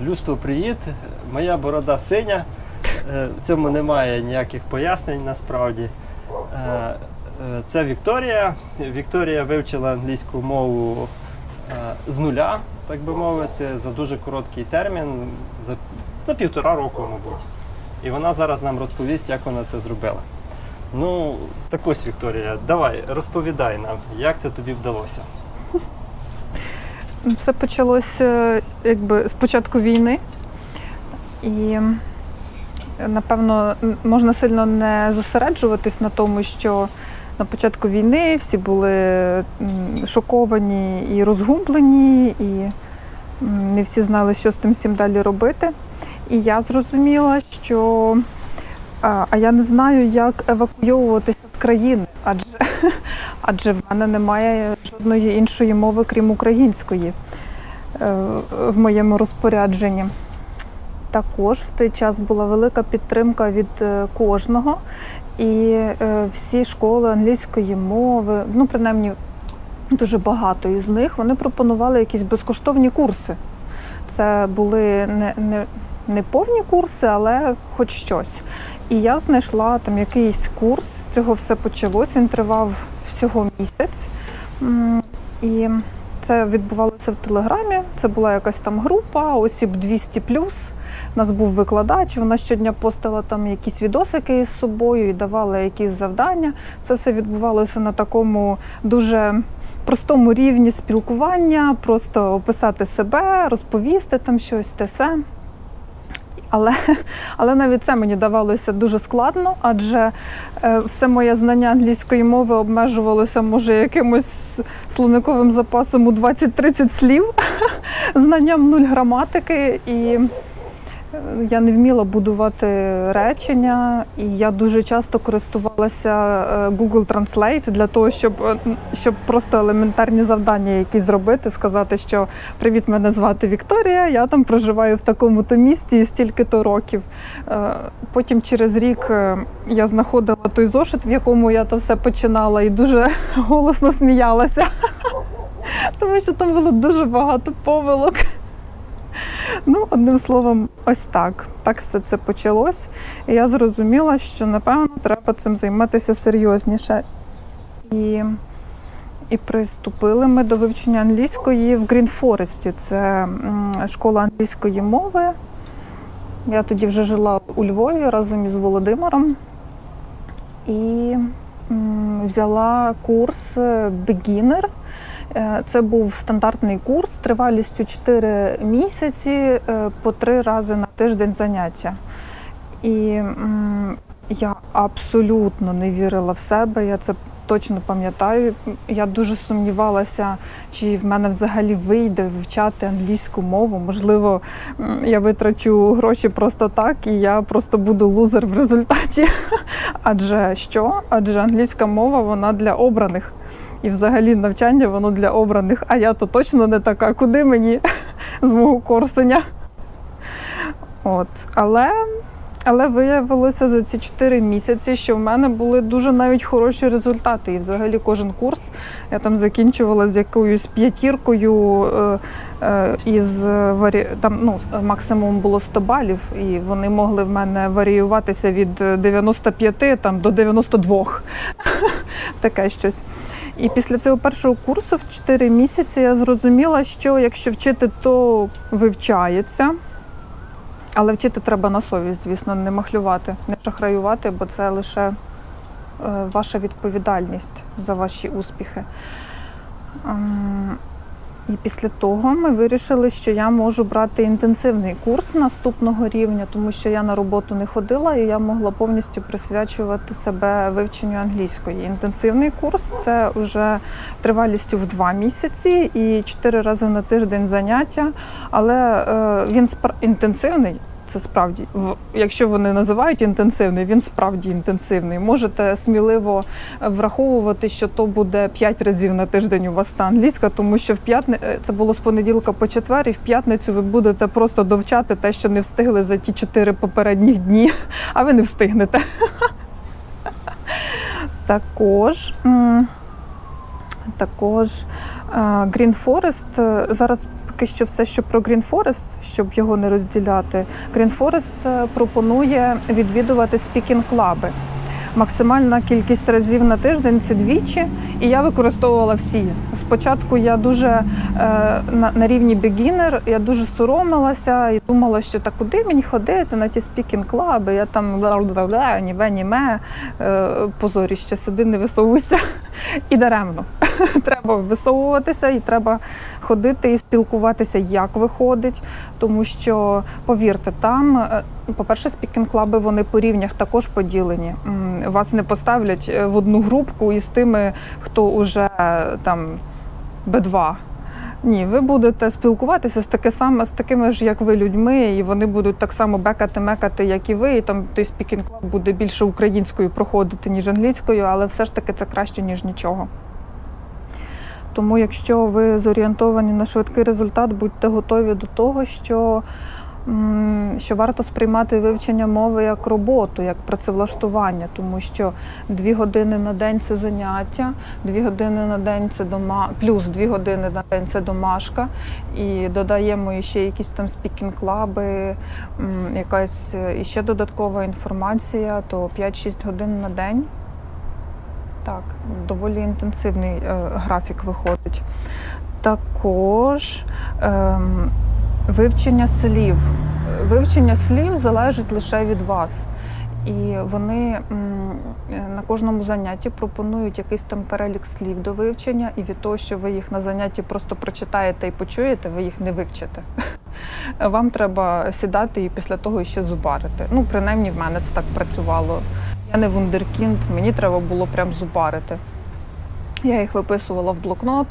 Люство, привіт. Моя борода синя. Е, В цьому немає ніяких пояснень насправді. Е, е, Це Вікторія. Вікторія вивчила англійську мову з нуля, так би мовити, за дуже короткий термін, за, за півтора року, мабуть. І вона зараз нам розповість, як вона це зробила. Ну, так ось, Вікторія, давай, розповідай нам, як це тобі вдалося. Все почалося якби з початку війни. І напевно можна сильно не зосереджуватись на тому, що на початку війни всі були шоковані і розгублені, і не всі знали, що з тим всім далі робити. І я зрозуміла, що а, я не знаю, як евакуйовуватися з країни, адже, адже в мене немає жодної іншої мови, крім української в моєму розпорядженні. Також в той час була велика підтримка від е, кожного, і е, всі школи англійської мови, ну принаймні дуже багато із них, вони пропонували якісь безкоштовні курси. Це були не, не, не повні курси, але хоч щось. І я знайшла там якийсь курс, з цього все почалось. Він тривав всього місяць. І це відбувалося в Телеграмі. Це була якась там група, осіб 200 У нас був викладач, вона щодня постила там якісь відосики із собою і давала якісь завдання. Це все відбувалося на такому дуже простому рівні спілкування, просто описати себе, розповісти там щось, те все. Але, але навіть це мені давалося дуже складно, адже е, все моє знання англійської мови обмежувалося, може, якимось словниковим запасом у 20-30 слів, знанням нуль граматики. І я не вміла будувати речення, і я дуже часто користувалася е, Google Translate для того, щоб, е, щоб просто елементарні завдання якісь зробити, сказати, що Привіт, мене звати Вікторія. Я там проживаю в такому-то місті стільки-то років. Е, Потім через рік я знаходила той зошит, в якому я то все починала, і дуже голосно сміялася, тому що там було дуже багато помилок. Ну, одним словом, ось так. Так все це почалось. І я зрозуміла, що напевно треба цим займатися серйозніше. І і приступили ми до вивчення англійської в Грінфоресті. Це школа англійської мови. Я тоді вже жила у Львові разом із Володимиром і взяла курс е, Beginner. Е, Це був стандартний курс тривалістю 4 місяці е, по 3 рази на тиждень заняття. І я абсолютно не вірила в себе. Я це точно пам'ятаю. Я дуже сумнівалася, чи в мене взагалі вийде вивчати англійську мову. Можливо, я витрачу гроші просто так, і я просто буду лузер в результаті. Адже що? Адже англійська мова вона для обраних. І взагалі навчання воно для обраних. А я то точно не така. Куди мені з мого корсуня? От. Але але виявилося за ці 4 місяці, що в мене були дуже навіть хороші результати. І взагалі кожен курс я там закінчувала з якоюсь п'ятіркою. Е, е, із там ну, максимум було 100 балів, і вони могли в мене варіюватися від 95 там, до 92. Таке щось. І після цього першого курсу в 4 місяці я зрозуміла, що якщо вчити, то вивчається. Але вчити треба на совість, звісно, не махлювати, не шахраювати, бо це лише е, ваша відповідальність за ваші успіхи. І після того ми вирішили, що я можу брати інтенсивний курс наступного рівня, тому що я на роботу не ходила і я могла повністю присвячувати себе вивченню англійської. Інтенсивний курс це вже тривалістю в два місяці і чотири рази на тиждень заняття. Але е, він інтенсивний. Це справді, якщо вони називають інтенсивний, він справді інтенсивний. Можете сміливо враховувати, що то буде 5 разів на тиждень у вас та англійська, тому що в п'ятни... е, це було з понеділка по четвер, і в п'ятницю ви будете просто довчати те, що не встигли за ті 4 попередніх дні, а ви не встигнете. Також. Також е, Green Forest е, зараз поки що все, що про Forest, щоб його не розділяти. Е, пропонує відвідувати спікінг-клаби. Максимальна кількість разів на тиждень це двічі, і я використовувала всі. Спочатку я дуже е, на, на рівні бігінер, я дуже соромилася і думала, що та куди мені ходити на ті спікінг-клаби, я там ніве, німе, е, позоріще, сиди, не висовуйся. І даремно. Треба висовуватися і треба ходити і спілкуватися, як виходить. Тому що, повірте, там, е, по-перше, спікінг-клаби вони по рівнях також поділені. Вас не поставлять е, в одну групку із тими, хто уже е, там Б2. Ні, ви будете спілкуватися з таке саме з такими ж, як ви, людьми, і вони будуть так само бекати, мекати, як і ви. І там той спікінг клаб буде більше українською проходити, ніж англійською, але все ж таки це краще, ніж нічого. Тому, якщо ви зорієнтовані на швидкий результат, будьте готові до того, що, що варто сприймати вивчення мови як роботу, як працевлаштування, тому що дві години на день це заняття, дві години на день це дома, плюс дві години на день це домашка, і додаємо ще якісь там спікінг-клаби, якась е, іще додаткова інформація, то 5-6 годин на день. Так, доволі інтенсивний е, графік виходить. Також ем, вивчення слів. Вивчення слів залежить лише від вас. І вони е, на кожному занятті пропонують якийсь там перелік слів до вивчення, і від того, що ви їх на занятті просто прочитаєте і почуєте, ви їх не вивчите. Вам треба сідати і після того ще зубарити. Ну, принаймні, в мене це так працювало. Я не вундеркінд, мені треба було прям зубарити. Я їх виписувала в блокнот.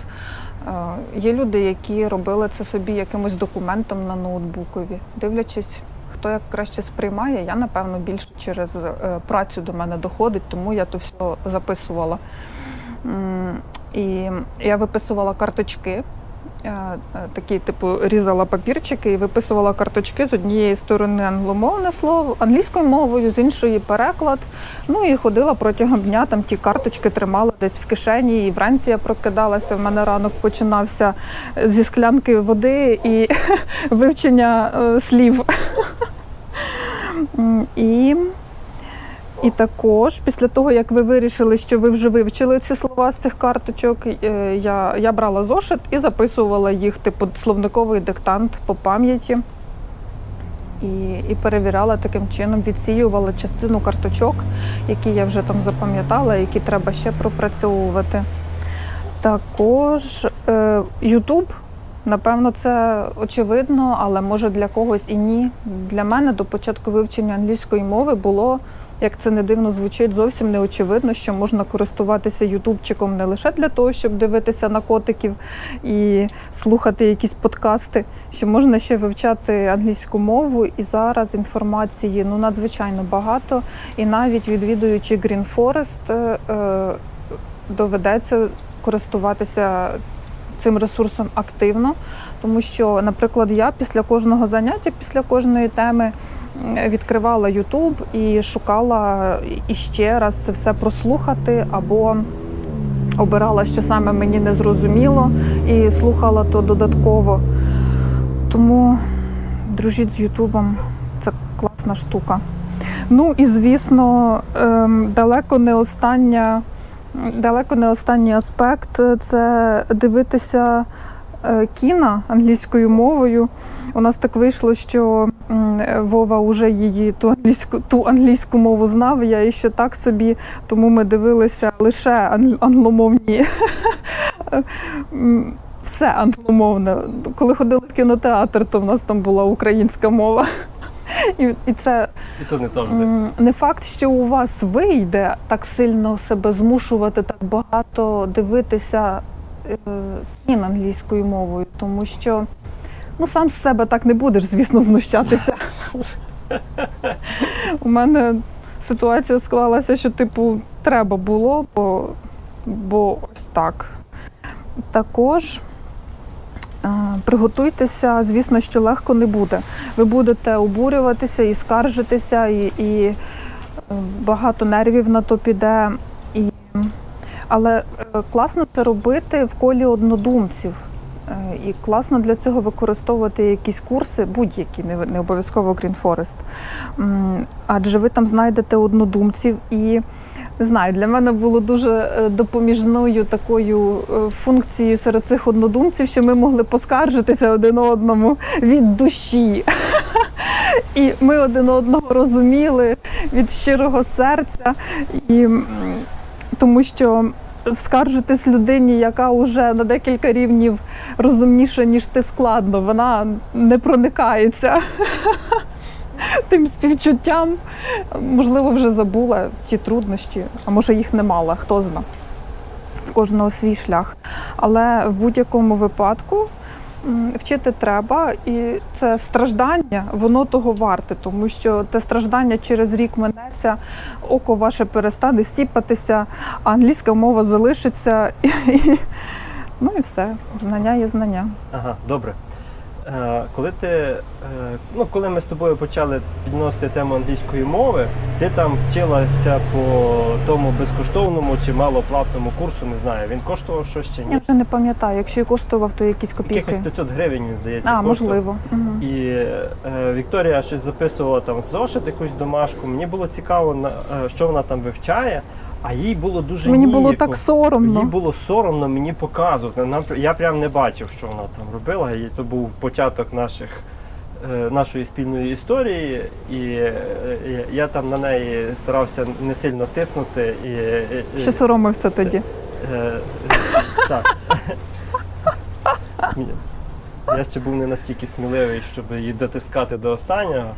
Е, Є люди, які робили це собі якимось документом на ноутбукові, дивлячись, хто як краще сприймає. Я, напевно, більше через е, працю до мене доходить, тому я то все записувала. І я виписувала карточки. Е, е, Такі, типу, різала папірчики і виписувала карточки з однієї сторони англомовне слово, англійською мовою, з іншої переклад. Ну і ходила протягом дня, там ті карточки тримала десь в кишені, і вранці я прокидалася. В мене ранок починався зі склянки води і вивчення е, слів. І, і також, після того, як ви вирішили, що ви вже вивчили ці слова з цих карточок, е, я, я брала зошит і записувала їх, типу, словниковий диктант по пам'яті. І, і перевіряла таким чином, відсіювала частину карточок, які я вже там запам'ятала, які треба ще пропрацьовувати. Також е, напевно, це очевидно, але може для когось і ні. Для мене до початку вивчення англійської мови було, як це не дивно звучить, зовсім не очевидно, що можна користуватися ютубчиком не лише для того, щоб дивитися на котиків і слухати якісь подкасти, що можна ще вивчати англійську мову. І зараз інформації ну надзвичайно багато. І навіть відвідуючи Green Forest, е, е, доведеться користуватися цим ресурсом активно, тому що, наприклад, я після кожного заняття, після кожної теми відкривала YouTube і шукала іще раз це все прослухати або обирала, що саме мені не зрозуміло, і слухала то додатково. Тому дружіть з Ютубом, це класна штука. Ну і звісно, ем, далеко не остання. Далеко не останній аспект це дивитися е, кіно англійською мовою. У нас так вийшло, що Вова вже її ту англійську, ту англійську мову знав. Я і ще так собі, тому ми дивилися лише англомовні. Все англомовне. Коли ходили в кінотеатр, то в нас там була українська мова. І, і це І то не завжди. Не факт, що у вас вийде так сильно себе змушувати, так багато дивитися кін англійською мовою, тому що ну сам з себе так не будеш, звісно, знущатися. У мене ситуація склалася, що типу треба було, бо, бо ось так. Також. е, Приготуйтеся, звісно, що легко не буде. Ви будете обурюватися і скаржитися, і, і е, багато нервів на то піде. Але е, класно це робити в колі однодумців. Е, І класно для цього використовувати якісь курси, будь-які, не, обов'язково Green Forest. Адже ви там знайдете однодумців і не знаю, для мене було дуже е, допоміжною такою функцією серед цих однодумців, що ми могли поскаржитися один одному від душі. І ми один одного розуміли від щирого серця. І тому що скаржитись людині, яка вже на декілька рівнів розумніша, ніж ти складно, вона не проникається тим співчуттям. Можливо, вже забула ті труднощі, а може їх не мала, хто зна. Кожного свій шлях. Але в будь-якому випадку вчити треба, і це страждання, воно того варте, тому що те страждання через рік минеться, око ваше перестане сіпатися, а англійська мова залишиться. І, ну і все. Знання є знання. Ага, добре. Е, коли ти, е, ну, коли ми з тобою почали підносити тему англійської мови, ти там вчилася по тому безкоштовному чи малоплатному курсу, не знаю, він коштував щось чи Я ні? вже не пам'ятаю, якщо і коштував, то якісь Якихось копійки. 500 гривень, він здається. А, коштував. можливо. Мгм. І е, Вікторія щось записувала там зошит якусь домашку. Мені було цікаво, е, що вона там вивчає, а їй було дуже Мені було так соромно. Їй було соромно мені показувати. Нам, я прям не бачив, що вона там робила. І то був початок наших, е, нашої спільної історії, і е, е, я там на неї старався не сильно тиснути. І, і- Ще соромився тоді. Так. Я ще був не настільки сміливий, щоб її дотискати до останнього.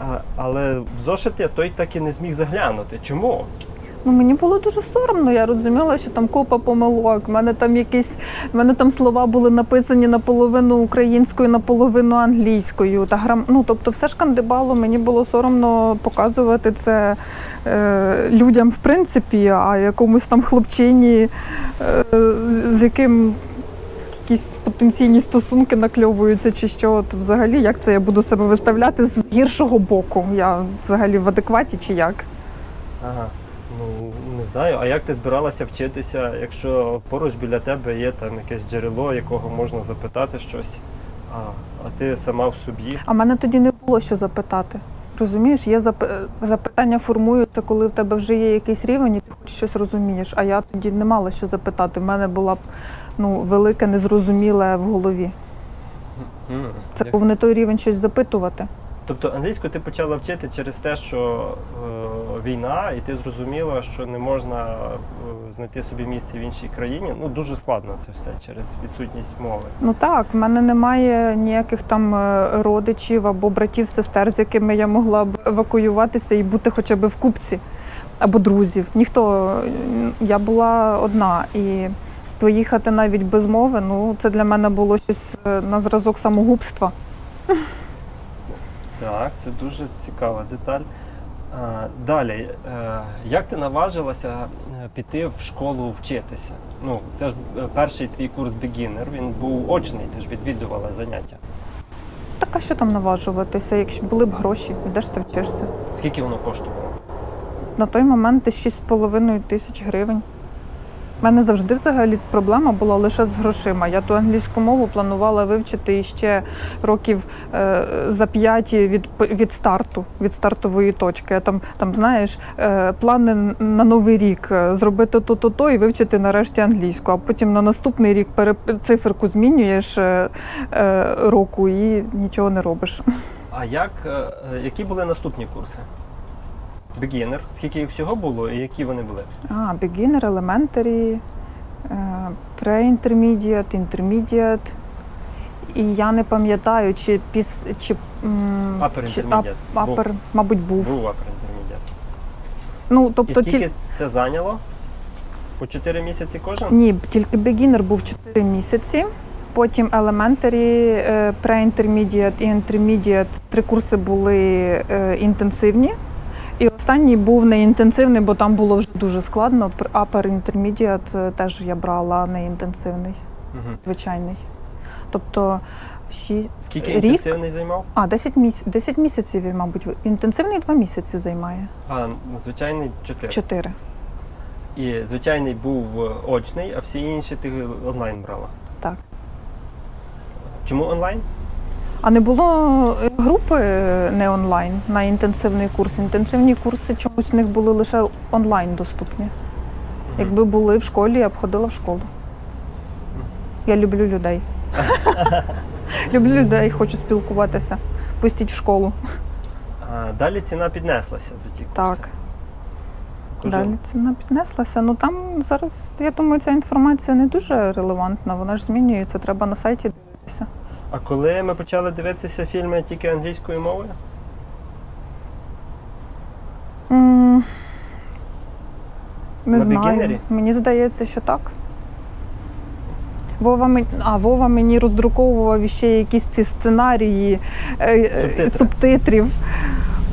А, але в зошит я той так і не зміг заглянути. Чому? Ну мені було дуже соромно. Я розуміла, що там купа помилок. У мене там якісь в мене там слова були написані наполовину українською, наполовину англійською. Та грам... ну, тобто все шкандибало. Мені було соромно показувати це е, людям, в принципі, а якомусь там хлопчині, е, з яким. Якісь потенційні стосунки накльовуються, чи що От взагалі, як це я буду себе виставляти з гіршого боку? Я взагалі в адекваті чи як? Ага. Знаю. А як ти збиралася вчитися, якщо поруч біля тебе є там якесь джерело, якого можна запитати щось, а, а ти сама в собі? А мене тоді не було що запитати. Розумієш, є зап... запитання формуються, коли в тебе вже є якийсь рівень, і ти хоч щось розумієш. А я тоді не мала що запитати. В мене була б ну, велике незрозуміле в голові. Це був не той рівень щось запитувати. Тобто англійську ти почала вчити через те, що е, війна, і ти зрозуміла, що не можна е, знайти собі місце в іншій країні. Ну дуже складно це все через відсутність мови. Ну так, в мене немає ніяких там е, родичів або братів, сестер, з якими я могла б евакуюватися і бути хоча б в купці або друзів. Ніхто я була одна і поїхати навіть без мови. Ну це для мене було щось е, на зразок самогубства. Так, це дуже цікава деталь. Далі, е, як ти наважилася е, піти в школу вчитися? Ну, це ж е, перший твій курс beginner, він був очний, ти ж відвідувала заняття. Так а що там наважуватися? Якщо були б гроші, де ж ти вчишся? Скільки воно коштувало? На той момент десь 6,5 тисяч гривень. У мене завжди взагалі проблема була лише з грошима. Я ту англійську мову планувала вивчити ще років е, за п'ять від, від старту, від стартової точки. Я там, там знаєш, е, плани на новий рік е, зробити то-то то і вивчити нарешті англійську, а потім на наступний рік пере, циферку змінюєш е, е, року і нічого не робиш. А як, е, е, які були наступні курси? Beginner, скільки їх всього було і які вони були? А, beginner, elementary, е, pre-intermediate, intermediate. І я не пам'ятаю, чи піс чи, м, Upper чи intermediate. ап- upper, мабуть, був. Був upper intermediate. Ну, І тобто скільки тіль... це зайняло? По 4 місяці кожен? ні, тільки beginner був 4 місяці. Потім elementary, е, pre-intermediate і intermediate. Три курси були е, інтенсивні. І останній був не інтенсивний, бо там було вже дуже складно. Upper intermediate е, теж я брала не інтенсивний. Угу. звичайний. Тобто шість, Скільки рік, інтенсивний займав? а 10, міс... 10 місяців, він, мабуть, інтенсивний 2 місяці займає. А звичайний 4. 4. І звичайний був е, очний, а всі інші ти онлайн брала. Так. Чому онлайн? А не було е, групи е, не онлайн на інтенсивний курс. Інтенсивні курси чомусь в них були лише онлайн доступні. Якби були в школі, я б ходила в школу. Я люблю людей. люблю людей, хочу спілкуватися. Пустіть в школу. А, далі ціна піднеслася за ті курси. Так. Дуже- Далі ціна піднеслася. Ну там зараз, я думаю, ця інформація не дуже релевантна, вона ж змінюється, треба на сайті дивитися. А коли ми почали дивитися фільми тільки англійською мовою? М, Не На знаю. бігінері? Мені здається, що так. Вова мені, а Вова мені роздруковував ще якісь ці сценарії е, е, Субтитри. субтитрів.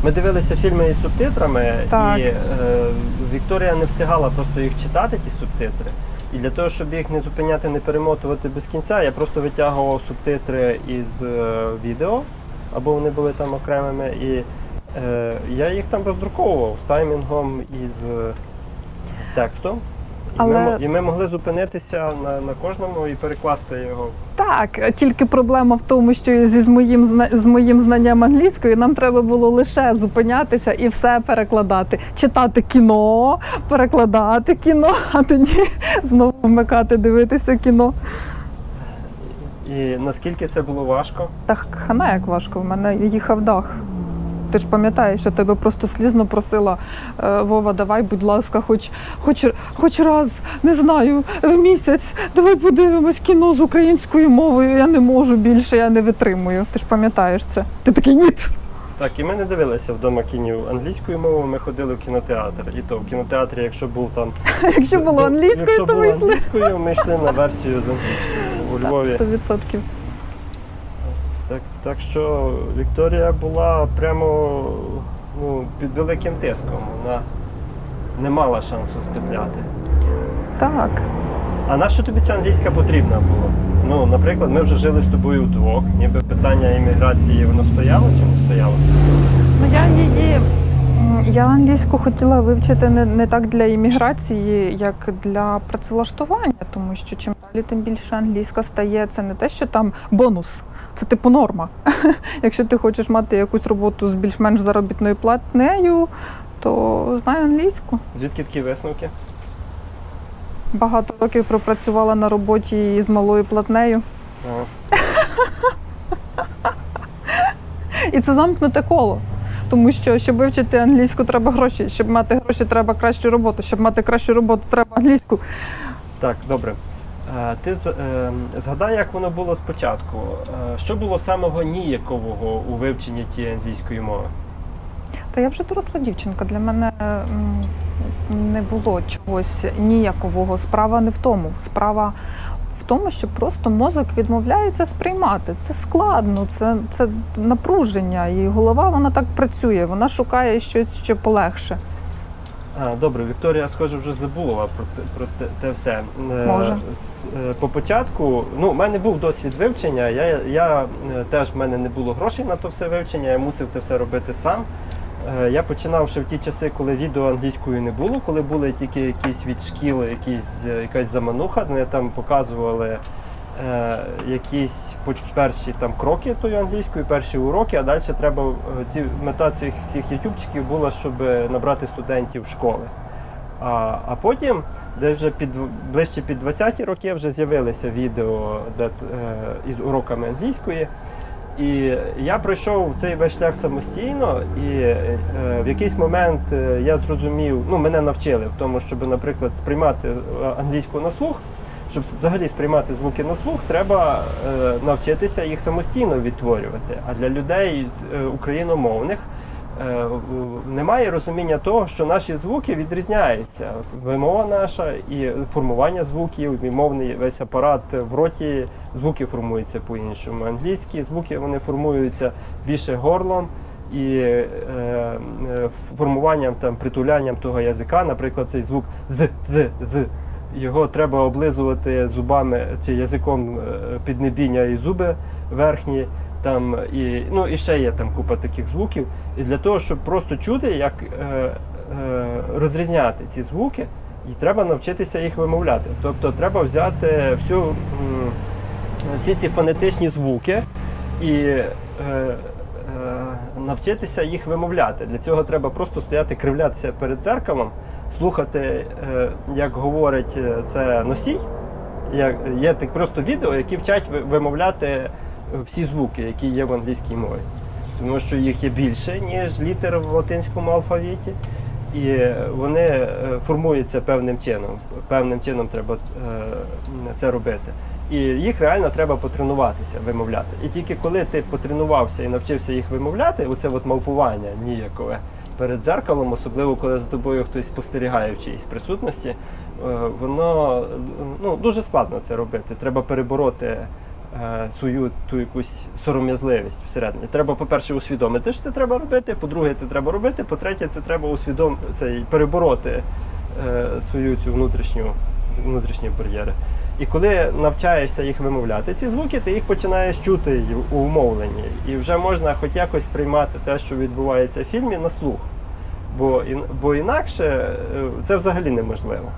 Ми дивилися фільми із субтитрами, Так. і е, Вікторія не встигала просто їх читати, ті субтитри. І для того, щоб їх не зупиняти, не перемотувати без кінця, я просто витягував субтитри із е, відео, або вони були там окремими, і е, я їх там роздруковував з таймінгом і з е, текстом. І, ми, Але- і ми могли зупинитися на, на кожному і перекласти його. Так, тільки проблема в тому, що зі з моїм з моїм знанням англійської нам треба було лише зупинятися і все перекладати, читати кіно, перекладати кіно, а тоді знову вмикати, дивитися кіно. І наскільки це було важко? Так хана як важко, в мене їхав дах. Ти ж пам'ятаєш, я тебе просто слізно просила «Е, Вова, давай, будь ласка, хоч, хоч, хоч раз, не знаю, в місяць, давай подивимось кіно з українською мовою. Я не можу більше, я не витримую. Ти ж пам'ятаєш це. Ти такий ні. Так, і ми не дивилися вдома кінів англійською мовою, ми ходили в кінотеатр. І то в кінотеатрі, якщо був там. Якщо було англійською, то вийшли. англійською, ми йшли на версію з англійською у Львові. 100%. Так, так що Вікторія була прямо ну, під великим тиском. Вона не мала шансу спетляти. Так. А на що тобі ця англійська потрібна була? Ну, наприклад, ми вже жили з тобою вдвох, ніби питання імміграції воно стояло чи не стояло? Ну я її. Я англійську хотіла вивчити не, не так для імміграції, як для працевлаштування, тому що чим далі, тим більше англійська стає. Це не те, що там бонус, це типу норма. Якщо ти хочеш мати якусь роботу з більш-менш заробітною платнею, то знай англійську. Звідки такі висновки? Багато років пропрацювала на роботі із малою платнею. Ага. І це замкнуте коло. Тому що, щоб вивчити англійську, треба гроші. Щоб мати гроші, треба кращу роботу. Щоб мати кращу роботу, треба англійську. Так, добре. Е, Ти е, згадай, як воно було спочатку. Е, Що було самого ніякового у вивченні тієї англійської мови? Та я вже доросла дівчинка. Для мене не було чогось ніякового. Справа не в тому. Справа в тому, що просто мозок відмовляється сприймати. Це складно, це, це напруження. І голова вона так працює. Вона шукає щось ще полегше. А, добре, Вікторія, схоже, вже забула про те, про те, те все. Е, Може. е, По початку, ну, в мене був досвід вивчення. Я, я е, теж в мене не було грошей на то все вивчення, я мусив це все робити сам. Я починав ще в ті часи, коли відео англійською не було, коли були тільки якісь від шкіл, якісь, якась замануха, де там показували е, якісь перші там кроки тої англійської, перші уроки, а далі треба е, ці мета цих всіх ютубчиків була, щоб набрати студентів школи. А, а потім, десь вже під ближче під 20-ті роки, вже з'явилися відео де, е, із уроками англійської. І я пройшов цей весь шлях самостійно, і е, в якийсь момент е, я зрозумів, ну мене навчили в тому, щоб, наприклад, сприймати е, англійську на слух. Щоб взагалі сприймати звуки на слух, треба е, навчитися їх самостійно відтворювати. А для людей е, україномовних е, немає розуміння того, що наші звуки відрізняються. Вимова наша і формування звуків, і мовний весь апарат в роті, звуки формуються по-іншому. Англійські звуки вони формуються більше горлом. І е, е, формуванням там притулянням того язика, наприклад, цей звук з, з, з, його треба облизувати зубами чи язиком е, піднебіння і зуби верхні. Там і ну і ще є там купа таких звуків. І для того, щоб просто чути, як е, е, розрізняти ці звуки, і треба навчитися їх вимовляти. Тобто треба взяти всю м, всі ці фонетичні звуки і е, е, навчитися їх вимовляти. Для цього треба просто стояти, кривлятися перед дзеркалом, слухати, е, як говорить е, це носій. Є так просто відео, які вчать вимовляти е, всі звуки, які є в англійській мові. Тому що їх є більше, ніж літер в латинському алфавіті. І вони формуються певним чином. Певним чином треба це робити. І їх реально треба потренуватися, вимовляти. І тільки коли ти потренувався і навчився їх вимовляти, оце от мавпування ніякове перед дзеркалом, особливо коли за тобою хтось спостерігає в чиїсь присутності, е, воно ну, дуже складно це робити. Треба перебороти е, свою ту якусь сором'язливість всередині. Треба, по-перше, усвідомити, що це треба робити. По-друге, це треба робити. По-третє, це треба усвідом... це, перебороти е, свою цю внутрішню внутрішні бар'єри. І коли навчаєшся їх вимовляти, ці звуки, ти їх починаєш чути у умовленні. І вже можна хоч якось сприймати те, що відбувається в фільмі, на слух. Бо, бо інакше е, це взагалі неможливо.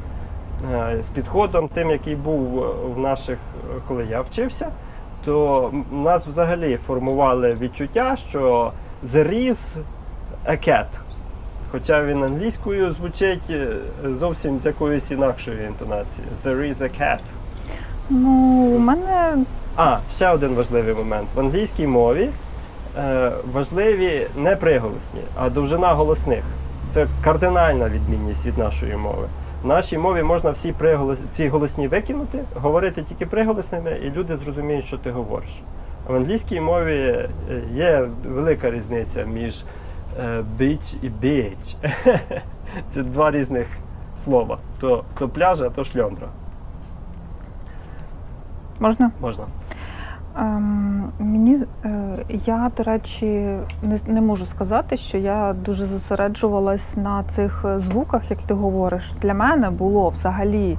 Е, З підходом, тим, який був в наших, коли я вчився, то нас взагалі формували відчуття, що there is a cat. Хоча він англійською звучить е, зовсім з якоюсь інакшою інтонацією. There is a cat. Ну, у мене А, ще один важливий момент. В англійській мові е, важливі не приголосні, а довжина голосних. Це кардинальна відмінність від нашої мови. В нашій мові можна всі, приголос... всі голосні викинути, говорити тільки приголосними, і люди зрозуміють, що ти говориш. А в англійській мові е, є велика різниця між е, beach і beach. Це два різних слова. То, то пляж, а то шльондра. Можна. Можна. Ем, мені е, я, до речі, не, не можу сказати, що я дуже зосереджувалась на цих е, звуках, як ти говориш. Для мене було взагалі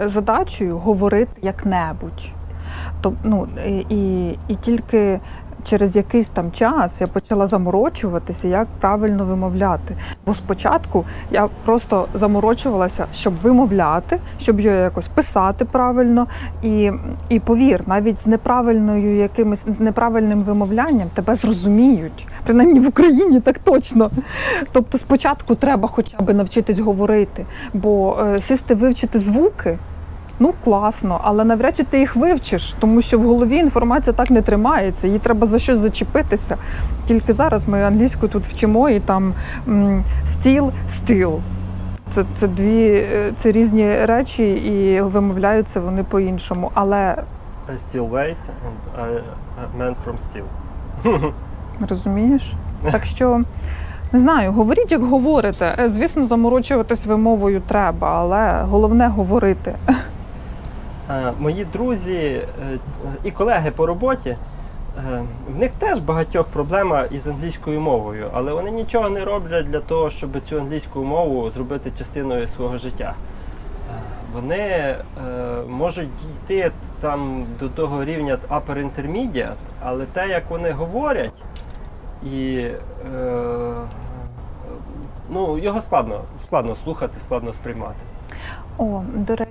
е, задачею говорити як-небудь. Тоб, ну, і, і, і тільки через якийсь там час я почала заморочуватися, як правильно вимовляти. Бо спочатку я просто заморочувалася, щоб вимовляти, щоб його якось писати правильно. І, і повір, навіть з неправильною якимось з неправильним вимовлянням тебе зрозуміють. Принаймні в Україні так точно. Тобто спочатку треба хоча б навчитись говорити, бо е, сісти вивчити звуки. Ну класно, але навряд чи ти їх вивчиш, тому що в голові інформація так не тримається, їй треба за щось зачепитися. Тільки зараз ми англійську тут вчимо і там стіл, стил. Це, це дві е, це різні речі, і вимовляються вони по-іншому. Але I still wait and I I meant from still. розумієш? Так що не знаю, говоріть, як говорите. Е, Звісно, заморочуватись вимовою треба, але головне говорити. Е, Мої друзі е, і колеги по роботі, е, в них теж багатьох проблема із англійською мовою, але вони нічого не роблять для того, щоб цю англійську мову зробити частиною свого життя. Вони можуть дійти там до того рівня upper intermediate, але те, як вони говорять, і ну, його складно, складно слухати, складно сприймати. О, до речі,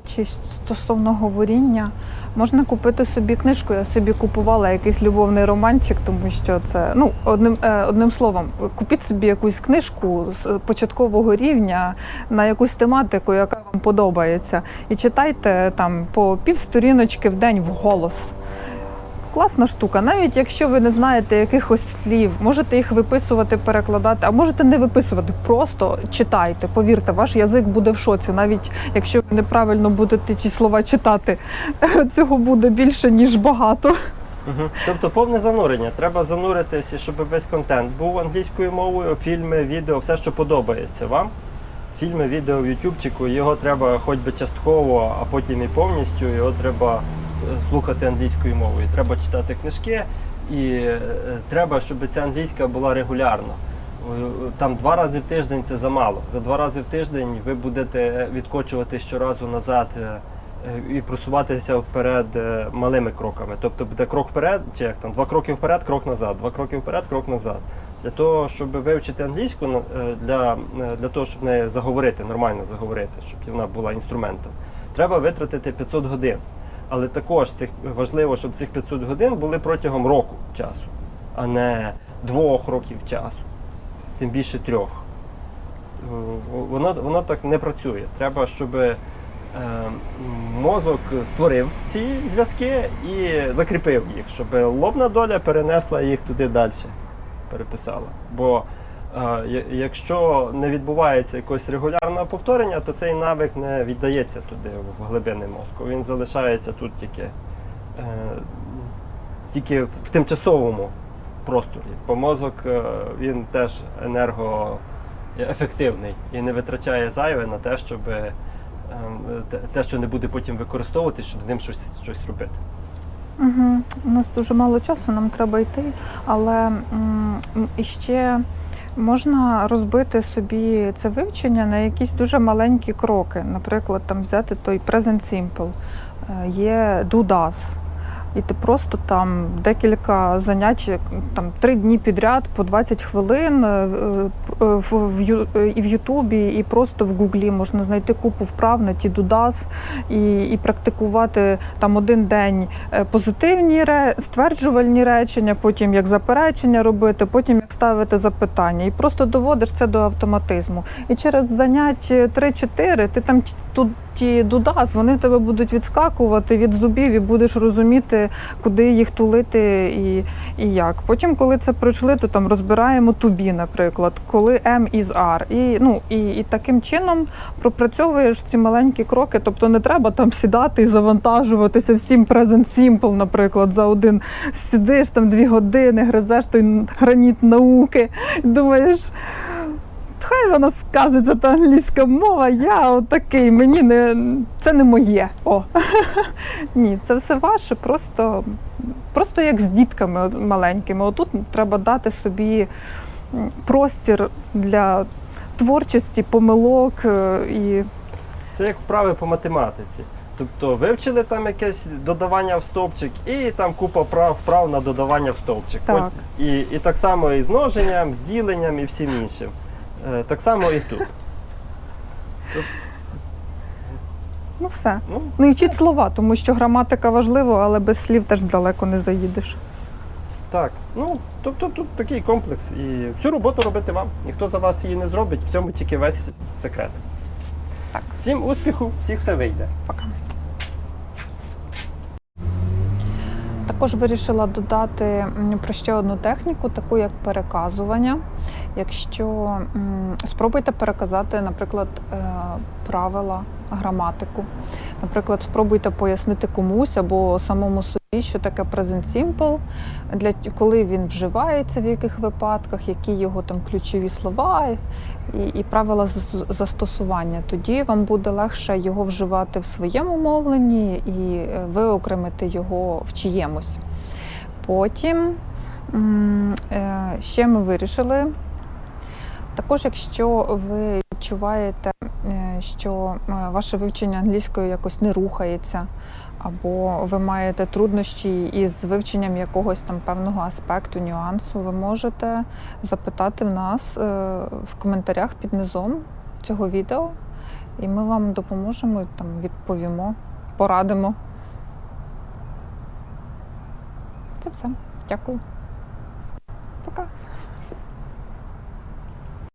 стосовно говоріння, можна купити собі книжку. Я собі купувала якийсь любовний романчик, тому що це ну одним е, одним словом, купіть собі якусь книжку з початкового рівня на якусь тематику, яка вам подобається, і читайте там по півсторіночки в день вголос. Класна штука, навіть якщо ви не знаєте якихось слів, можете їх виписувати, перекладати, а можете не виписувати, просто читайте. Повірте, ваш язик буде в шоці, навіть якщо ви неправильно будете ті слова читати, цього буде більше ніж багато. Угу. Тобто повне занурення. Треба зануритися, щоб весь контент був англійською мовою, фільми, відео, все, що подобається вам. Фільми, відео в Ютубчику, його треба хоч би частково, а потім і повністю, його треба слухати англійською мовою. Треба читати книжки, і е, треба, щоб ця англійська була регулярно. Е, Там два рази в тиждень це замало. За два рази в тиждень ви будете відкочувати щоразу назад е, е, і просуватися вперед е, малими кроками. Тобто буде крок вперед, чи як там два кроки вперед, крок назад, два кроки вперед, крок назад. Для того, щоб вивчити англійську, е, для, е, для того, щоб нею заговорити, нормально заговорити, щоб вона була інструментом, треба витратити 500 годин. Але також цих, важливо, щоб цих 500 годин були протягом року часу, а не двох років часу, тим більше трьох. Е, Воно, воно так не працює. Треба, щоб е, мозок створив ці зв'язки і закріпив їх, щоб лобна доля перенесла їх туди далі, переписала. Бо якщо не відбувається якогось регулярного повторення, то цей навик не віддається туди, в глибини мозку. Він залишається тут тільки, е, тільки в тимчасовому просторі. Бо мозок е, він теж енергоефективний і не витрачає зайве на те, щоб е, те- що не буде потім використовувати, щоб ним щось, щось робити. Угу. У нас дуже мало часу, нам треба йти, але м, іще можна розбити собі це вивчення на якісь дуже маленькі кроки. Наприклад, там взяти той Present Simple, є є DoDas. І ти просто там декілька занять, там три дні підряд по 20 хвилин е, е, е, і в Ютубі, і просто в Гуглі можна знайти купу вправ на ті Дудас і, і практикувати там один день позитивні ре- стверджувальні речення, потім як заперечення робити, потім як ставити запитання. І просто доводиш це до автоматизму. І через занять 3-4 ти там ті- ту- ті дудас, вони тебе будуть відскакувати від зубів і будеш розуміти, куди їх тулити і, і як. Потім, коли це пройшли, то там розбираємо тубі, наприклад, коли M is R. І, ну, і, і таким чином пропрацьовуєш ці маленькі кроки. Тобто не треба там сідати і завантажуватися всім Present Simple, наприклад, за один сидиш там дві години, гризеш той граніт науки, думаєш. Хай вона сказується та англійська мова, я отакий, мені не це не моє. О. Ні, це все ваше, просто, просто як з дітками маленькими. Отут треба дати собі простір для творчості, помилок е, і Це як вправи по математиці. Тобто вивчили там якесь додавання в стовпчик, і там купа вправ, вправ на додавання в стовпчик. Так. От І, і так само і з множенням, з діленням і всім іншим. Е, Так само і тут. ну все. Ну, Ну і вчіть слова, тому що граматика важлива, але без слів теж далеко не заїдеш. так. Ну, тобто тут такий комплекс. І всю роботу робити вам. Ніхто за вас її не зробить, в цьому тільки весь секрет. Так. Всім успіху, всіх все вийде. Пока. Також вирішила додати м, про ще одну техніку, таку як переказування. Якщо спробуйте переказати, наприклад, е, правила, граматику. Наприклад, спробуйте пояснити комусь або самому собі, що таке present simple, для коли він вживається, в яких випадках, які його там ключові слова і, і правила застосування. Тоді вам буде легше його вживати в своєму мовленні і е, виокремити його в чиємусь. Потім е, ще ми вирішили. Також, якщо ви відчуваєте, е, що е, ваше вивчення англійської якось не рухається, або ви маєте труднощі із вивченням якогось там певного аспекту, нюансу, ви можете запитати в нас е, в коментарях під низом цього відео, і ми вам допоможемо, там відповімо, порадимо. Це все. Дякую. Пока.